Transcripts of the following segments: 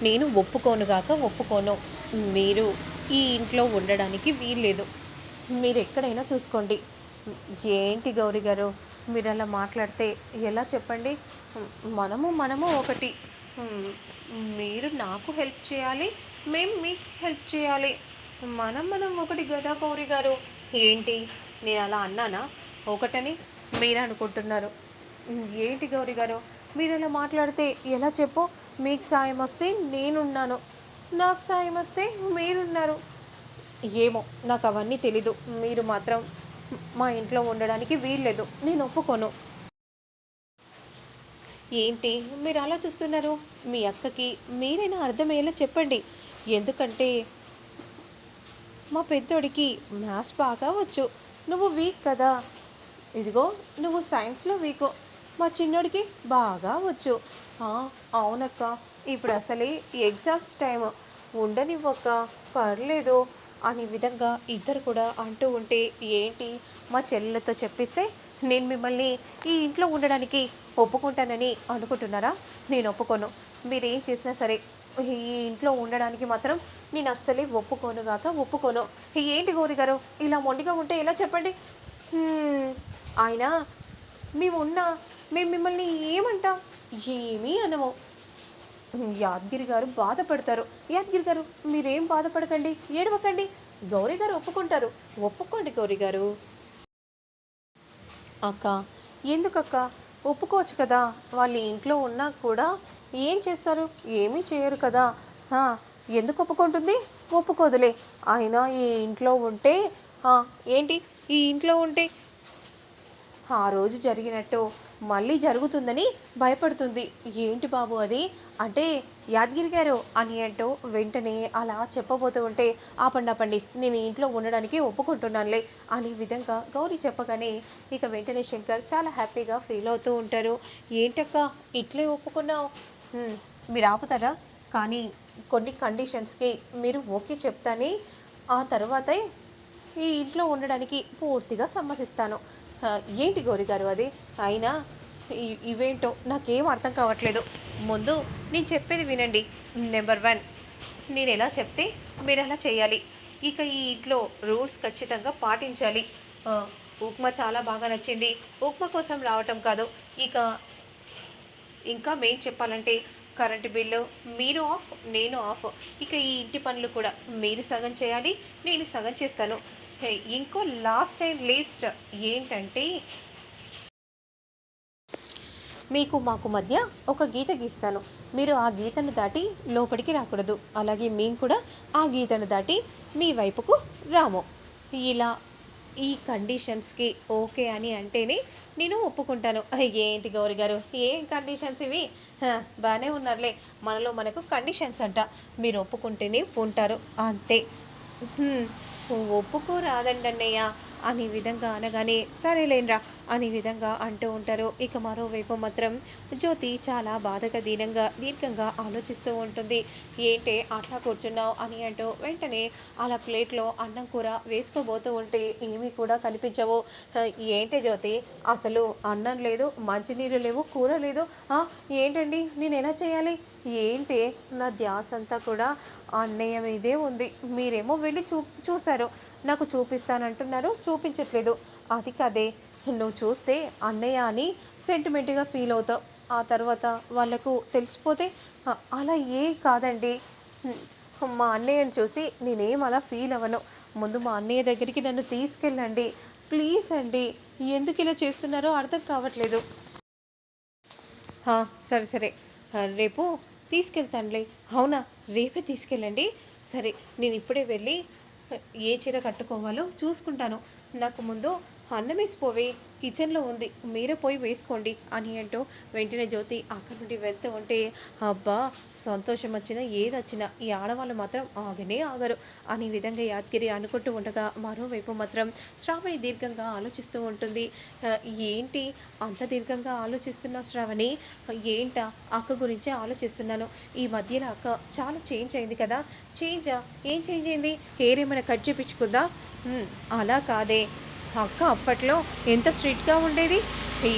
నేను ఒప్పుకోనుగాక ఒప్పుకోను. మీరు ఈ ఇంట్లో ఉండడానికి వీల్లేదు. మీరు ఎక్కడైనా చూసుకోండి. ఏంటి గౌరీ గారు? మీరు అలా మాట్లాడితే ఎలా చెప్పండి? మనము మనము ఒకటి. మీరు నాకు హెల్ప్ చేయాలి మేము మీకు హెల్ప్ చేయాలి. మనం మనం ఒకటి గదా గౌరీ గారు? ఏంటి? నేను అలా అన్నానా? ఒకటని మీరు అనుకుంటున్నారు ఏంటి గౌరీ గారు? మీరు అలా మాట్లాడితే ఎలా చెప్పు? మీకు సాయం వస్తే నేనున్నాను. నాకు సాయం వస్తే మీరున్నారు. ఏమో నాకు అవన్నీ తెలీదు. మీరు మాత్రం మా ఇంట్లో ఉండడానికి వీల్లేదు. నేను ఒప్పుకోను. ఏంటి? మీరు అలా చూస్తున్నారు? మీ అక్కకి మీరైనా అర్థమయ్యేలా చెప్పండి. ఎందుకంటే మా పెద్దోడికి మ్యాథ్స్ బాగా వచ్చు. నువ్వు వీక్ కదా. ఇదిగో నువ్వు సైన్స్లో వీక్. మా చిన్నోడికి బాగా వచ్చు. అవునక్క. ఇప్పుడు అసలే ఎగ్జామ్స్ టైం ఉండనివ్వక్క పర్లేదు అనే విధంగా ఇద్దరు కూడా అంటూ ఉంటే ఏంటి? మా చెల్లెలతో చెప్పిస్తే నేను మిమ్మల్ని ఈ ఇంట్లో ఉండడానికి ఒప్పుకుంటానని అనుకుంటున్నారా? నేను ఒప్పుకోను. మీరు ఏం చేసినా సరే ఈ ఇంట్లో ఉండడానికి మాత్రం నేను అస్సలే ఒప్పుకోను గాక ఒప్పుకోను. ఏంటి గౌరి గారు ఇలా మొండిగా ఉంటే ఎలా చెప్పండి? ఆయన మేమున్నా మేము మిమ్మల్ని ఏమంటాం? ఏమీ అనము. యాదగిరి గారు బాధపడతారు. యాదగిరి గారు మీరేం బాధపడకండి ఏడవకండి. గౌరీ గారు ఒప్పుకుంటారు. ఒప్పుకోండి గౌరీ గారు. అక్క ఎందుకక్క? ఒప్పుకోవచ్చు కదా. వాళ్ళ ఇంట్లో ఉన్నా కూడా ఏం చేస్తారు? ఏమీ చేయరు కదా. ఆ, ఎందుకు ఒప్పుకుంటుంది? ఒప్పుకోదులే. అయినా ఈ ఇంట్లో ఉంటే ఆ, ఏంటి? ఈ ఇంట్లో ఉంటే ఆ రోజు జరిగినట్టు మళ్ళీ జరుగుతుందని భయపడుతుంది. ఏంటి బాబు అది? అంటే యాదగిరి గారు అని అంటూ వెంటనే అలా చెప్పబోతూ ఉంటే ఆపండి ఆపండి నేను ఇంట్లో ఉండడానికి ఒప్పుకుంటున్నానులే అనే విధంగా గౌరీ చెప్పగానే ఇక వెంటనే శంకర్ చాలా హ్యాపీగా ఫీల్ అవుతూ ఉంటారు. ఏంటక్క ఇట్లే ఒప్పుకున్నావు? మీరు ఆపుతారా? కానీ కొన్ని కండిషన్స్కి మీరు ఓకే చెప్తానే ఆ తర్వాతే ఈ ఇంట్లో ఉండడానికి పూర్తిగా సమ్మతిస్తాను. ఏంటి గౌరీ గారు అది? అయినా ఇవేంటో నాకేం అర్థం కావట్లేదు. ముందు నేను చెప్పేది వినండి. నెంబర్ వన్ నేను ఎలా చెప్తే మీరు అలా చేయాలి. ఇక ఈ ఇంట్లో రూల్స్ ఖచ్చితంగా పాటించాలి. ఉప్మా చాలా బాగా నచ్చింది. ఉప్మా కోసం రావటం కాదు. ఇక ఇంకా మెయిన్ చెప్పాలంటే కరెంటు బిల్లు మీరు ఆఫ్ నేను ఆఫ్. ఇక ఈ ఇంటి పనులు కూడా మీరు సగం చేయాలి నేను సగం చేస్తాను. ఇంకో లాస్ట్ అండ్ లీస్ట్ ఏంటంటే మీకు మాకు మధ్య ఒక గీత గీస్తాను. మీరు ఆ గీతను దాటి లోపలికి రాకూడదు. అలాగే మేము కూడా ఆ గీతను దాటి మీ వైపుకు రాము. ఇలా ఈ కండిషన్స్కి ఓకే అని అంటేనే నేను ఒప్పుకుంటాను. ఏంటి గౌరీ గారు? ఏం కండిషన్స్ ఇవి? బాగానే ఉన్నారులే. మనలో మనకు కండిషన్స్ అంట. మీరు ఒప్పుకుంటేనే ఉంటారు. అంతే. ఒప్పుకోరాదండి అన్నయ్య అనే విధంగా అనగానే సరేలేనరా అనే విధంగా అంటూ ఉంటారు. ఇక మరోవైపు మాత్రం జ్యోతి చాలా బాధగా దీనంగా దీర్ఘంగా ఆలోచిస్తూ ఉంటుంది. ఏంటి అట్లా కూర్చున్నావు? అని అంటూ వెంటనే అలా ప్లేట్లో అన్నం కూర వేసుకోబోతూ ఉంటే ఏమీ కూడా కనిపించవు. ఏంటి జ్యోతి? అసలు అన్నం లేదు మంచినీరు లేవు కూర లేదు. ఏంటండి? నేను ఎలా చేయాలి? ఏంటి? నా ధ్యాస అంతా కూడా అన్నయ్య మీదే ఉంది. మీరేమో వెళ్ళి చూ చూశారు. నాకు చూపిస్తానంటున్నారు. చూపించట్లేదు. అది కదే. నువ్వు చూస్తే అన్నయ్య అని సెంటిమెంట్గా ఫీల్ అవుతావు. ఆ తర్వాత వాళ్ళకు తెలిసిపోతే అలా ఏం కాదండి. మా అన్నయ్యని చూసి నేనేం అలా ఫీల్ అవ్వను. ముందు మా అన్నయ్య దగ్గరికి నన్ను తీసుకెళ్ళండి. ప్లీజ్ అండి. ఎందుకు ఇలా చేస్తున్నారో అర్థం కావట్లేదు. సరే సరే. రేపు తీసుకెళ్తానులే. అవునా? రేపే తీసుకెళ్ళండి. సరే నేను ఇప్పుడే వెళ్ళి ఏ చీర కట్టుకోవాలో చూసుకుంటాను. నాకు ముందు అన్నం వేసిపోవే కిచెన్లో ఉంది మీరే పోయి వేసుకోండి అని అంటూ వెంటనే జ్యోతి అక్కడి నుండి వెళ్తూ ఉంటే అబ్బా సంతోషం వచ్చినా ఏది వచ్చినా ఈ ఆడవాళ్ళు మాత్రం ఆగనే ఆగరు అనే విధంగా యాదగిరి అనుకుంటూ ఉండగా మరోవైపు మాత్రం శ్రావణి దీర్ఘంగా ఆలోచిస్తూ ఉంటుంది. ఏంటి అంత దీర్ఘంగా ఆలోచిస్తున్నావు శ్రావణి? ఏంటా అక్క గురించే ఆలోచిస్తున్నాను. ఈ మధ్యలో అక్క చాలా చేంజ్ అయింది కదా. చేంజా? ఏం చేంజ్ అయింది? హెయిర్ ఏమైనా కట్ చేయించుకుందా అలా కాదే. అక్క అప్పట్లో ఎంత స్ట్రిక్ట్గా ఉండేది? ఈ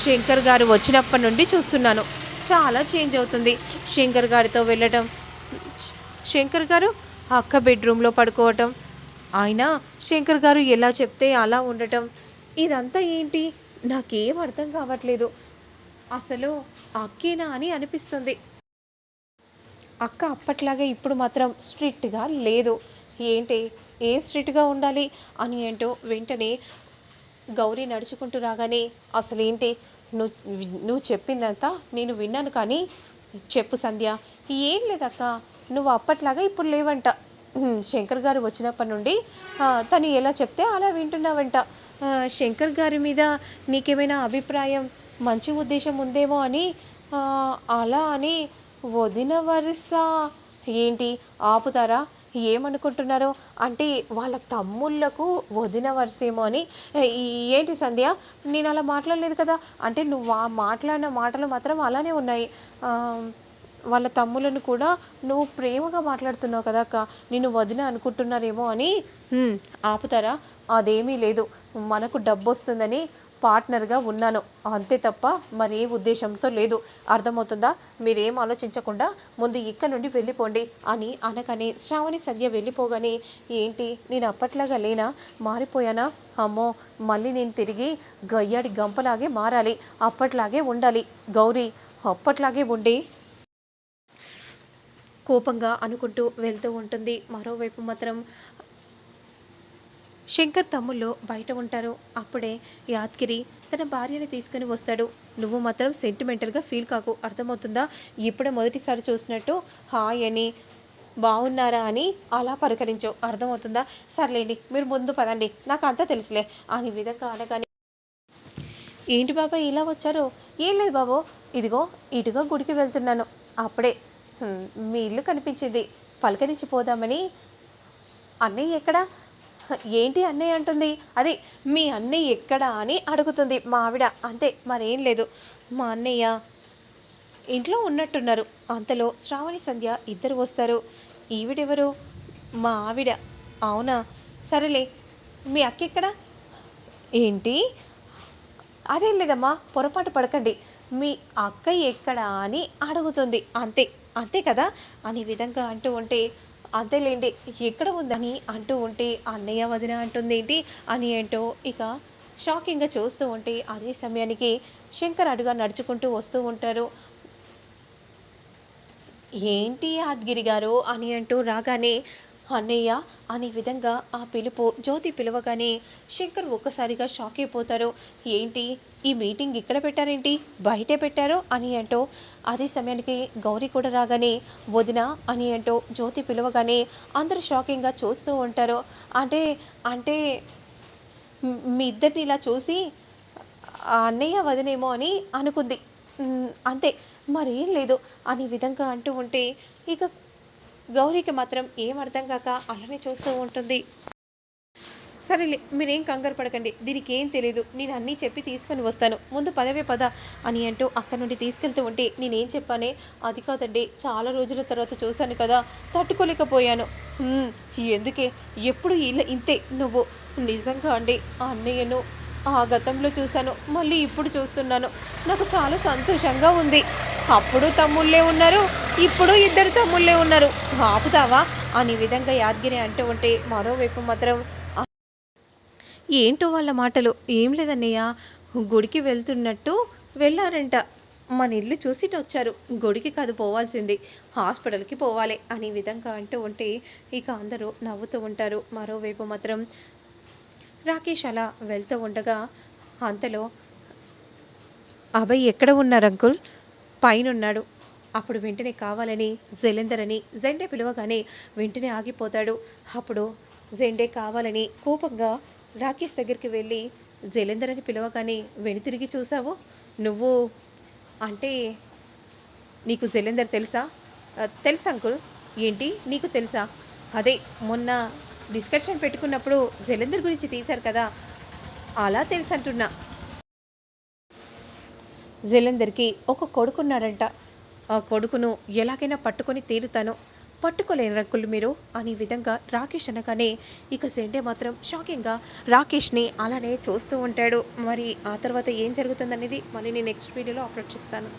శంకర్ గారు వచ్చినప్పటి నుండి చూస్తున్నాను. చాలా చేంజ్ అవుతుంది. శంకర్ గారితో వెళ్ళటం శంకర్ గారు అక్క బెడ్రూమ్లో పడుకోవటం ఆయన శంకర్ గారు ఎలా చెప్తే అలా ఉండటం ఇదంతా ఏంటి? నాకేం అర్థం కావట్లేదు. అసలు అక్కేనా అని అనిపిస్తుంది. అక్క అప్పట్లాగే ఇప్పుడు మాత్రం స్ట్రిక్ట్గా లేదు. ఏంటి? ఏ స్ట్రిక్ట్గా ఉండాలి అని ఏంటో వెంటనే గౌరీ నడుచుకుంటూ రాగానే అసలేంటి నువ్వు నువ్వు చెప్పిందంతా నేను విన్నాను కానీ చెప్పు సంధ్య. ఏం లేదక్క నువ్వు అప్పట్లాగా ఇప్పుడు లేవంట. శంకర్ గారు వచ్చినప్పటి నుండి తను ఎలా చెప్తే అలా వింటున్నావంట. శంకర్ గారి మీద నీకేమైనా అభిప్రాయం మంచి ఉద్దేశం ఉందేమో అని అలా అని వదిన వరుస ఏంటి? ఆపుతారా? ఏమనుకుంటున్నారు? అంటే వాళ్ళ తమ్ముళ్ళకు వదిన వరుసేమో అని. ఏంటి సంధ్య? నేను అలా మాట్లాడలేదు కదా. అంటే నువ్వు ఆ మాట్లాడిన మాటలు మాత్రం అలానే ఉన్నాయి. వాళ్ళ తమ్ములను కూడా నువ్వు ప్రేమగా మాట్లాడుతున్నావు కదా అక్క. నిన్ను వదిన అనుకుంటున్నారేమో అని. ఆపుతారా? అదేమీ లేదు. మనకు డబ్బు వస్తుందని పార్ట్నర్గా ఉన్నాను. అంతే తప్ప మరి ఏ ఉద్దేశంతో లేదు. అర్థమవుతుందా? మీరేం ఆలోచించకుండా ముందు ఇక్కడ నుండి వెళ్ళిపోండి అని అనగానే శ్రావణి సంధ్య వెళ్ళిపోగానే ఏంటి? నేను అప్పట్లాగా లేనా? మారిపోయానా? అమ్మో! మళ్ళీ నేను తిరిగి గయ్యాడి గంపలాగే మారాలి. అప్పట్లాగే ఉండాలి. గౌరీ అప్పట్లాగే ఉండి. కోపంగా అనుకుంటూ వెళ్తూ ఉంటుంది. మరోవైపు మాత్రం శంకర్ తమ్ముళ్ళు బయట ఉంటారు. అప్పుడే యాద్గిరి తన భార్యని తీసుకుని వస్తాడు. నువ్వు మాత్రం సెంటిమెంటల్గా ఫీల్ కాకు. అర్థమవుతుందా? ఇప్పుడే మొదటిసారి చూసినట్టు హాయ్ అని బాగున్నారా అని అలా పలకరించు అర్థమవుతుందా? సర్లేండి మీరు ముందు పదండి. నాకు అంతా తెలుసులే. అని విధంగా అనగానే ఏంటి బాబా ఇలా వచ్చారు? ఏం లేదు బాబు. ఇదిగో ఇటుగా గుడికి వెళ్తున్నాను. అప్పుడే మీ ఇల్లు కనిపించింది. పలకరించి పోదామని. అన్నయ్య ఎక్కడా? ఏంటి అన్నయ్య అంటుంది? అది మీ అన్నయ్య ఎక్కడా? అని అడుగుతుంది మా ఆవిడ. అంతే మరేం లేదు. మా అన్నయ్య ఇంట్లో ఉన్నట్టున్నారు. అంతలో శ్రావణి సంధ్య ఇద్దరు వస్తారు. ఈవిడెవరు? మా ఆవిడ. అవునా? సరేలే. మీ అక్క ఎక్కడ? ఏంటి? అదేం లేదమ్మా పొరపాటు పడకండి. మీ అక్క ఎక్కడ? అని అడుగుతుంది. అంతే అంతే కదా? అనే విధంగా అంటూ ఉంటే అంతేలేండి ఎక్కడ ఉందని అంటూ ఉంటే అన్నయ్య వదిన అంటుంది ఏంటి? అని ఏంటో ఇక షాకింగ్గా చూస్తూ ఉంటే అదే సమయానికి శంకర్ అడుగా నడుచుకుంటూ వస్తూ ఉంటారు. ఏంటి యాద్గిరి గారు? అని అంటూ రాగానే అన్నయ్య అనే విధంగా ఆ పిలుపు జ్యోతి పిలవగానే శంకర్ ఒక్కసారిగా షాక్ అయిపోతారు. ఏంటి? ఈ మీటింగ్ ఇక్కడ పెట్టారేంటి? బయటే పెట్టారు? అని అంటూ అదే సమయానికి గౌరీ కూడా రాగానే వదిన అని అంటూ జ్యోతి పిలవగానే అందరూ షాకింగ్గా చూస్తూ ఉంటారు. అంటే అంటే మీ ఇద్దరిని ఇలా చూసి అన్నయ్య వదినేమో అని అనుకుంది. అంతే మరేం లేదు అనే విధంగా అంటూ ఉంటే ఇక గౌరీకి మాత్రం ఏం అర్థం కాక అలానే చూస్తూ ఉంటుంది. సరేలే మీరేం కంగారు పడకండి. దీనికి ఏం తెలియదు నేను అన్నీ చెప్పి తీసుకొని వస్తాను. ముందు పదవే పద అని అంటూ అక్కడి నుండి తీసుకెళ్తూ ఉంటే నేనేం చెప్పానే? అది కాదండి చాలా రోజుల తర్వాత చూశాను కదా తట్టుకోలేకపోయాను. ఎందుకే? ఎప్పుడు ఇలా ఇంతే? నువ్వు? నిజంగా అండి ఆ అన్నయ్యను ఆ గతంలో చూశాను మళ్ళీ ఇప్పుడు చూస్తున్నాను. నాకు చాలా సంతోషంగా ఉంది. అప్పుడు తమ్ముళ్ళే ఉన్నారు ఇప్పుడు ఇద్దరు తమ్ముళ్ళే ఉన్నారు. ఆపుతావా? అని విధంగా యాదగిరి అంటూ ఉంటే మరోవైపు మాత్రం ఏంటో వాళ్ళ మాటలు? ఏం లేదన్నయ్య. గుడికి వెళ్తున్నట్టు వెళ్ళారంట మన ఇల్లు చూసి వచ్చారు. గుడికి కాదు పోవాల్సింది. హాస్పిటల్కి పోవాలి అనే విధంగా అంటూ ఉంటే ఇక అందరూ నవ్వుతూ ఉంటారు. మరోవైపు మాత్రం రాకేష్ అలా వెళ్తూ ఉండగా అంతలో అభయ్ ఎక్కడ ఉన్నారు అంకుల్? పైన ఉన్నాడు అప్పుడు వెంటనే కావాలని జలేందర్ అని జెండే పిలవగానే వెంటనే ఆగిపోతాడు. అప్పుడు జెండే కావాలని కోపంగా రాకేష్ దగ్గరికి వెళ్ళి జలేందర్ అని పిలవగానే వెనుతిరిగి చూసావు నువ్వు అంటే నీకు జలేందర్ తెలుసా? తెలుసా అంకుల్. ఏంటి? నీకు తెలుసా? అదే మొన్న డిస్కషన్ పెట్టుకున్నప్పుడు జలంధర్ గురించి తీశారు కదా అలా తెలుసు అంటున్నా జలంధర్కి ఒక కొడుకున్నాడంట. ఆ కొడుకును ఎలాగైనా పట్టుకొని తీరుతాను. పట్టుకోలేని రంకులు మీరు అనే విధంగా రాకేష్ అనగానే ఇక సెండే మాత్రం షాకింగ్గా రాకేష్ని అలానే చూస్తూ ఉంటాడు. మరి ఆ తర్వాత ఏం జరుగుతుందనేది మళ్ళీ నేను నెక్స్ట్ వీడియోలో అప్లోడ్ చేస్తాను.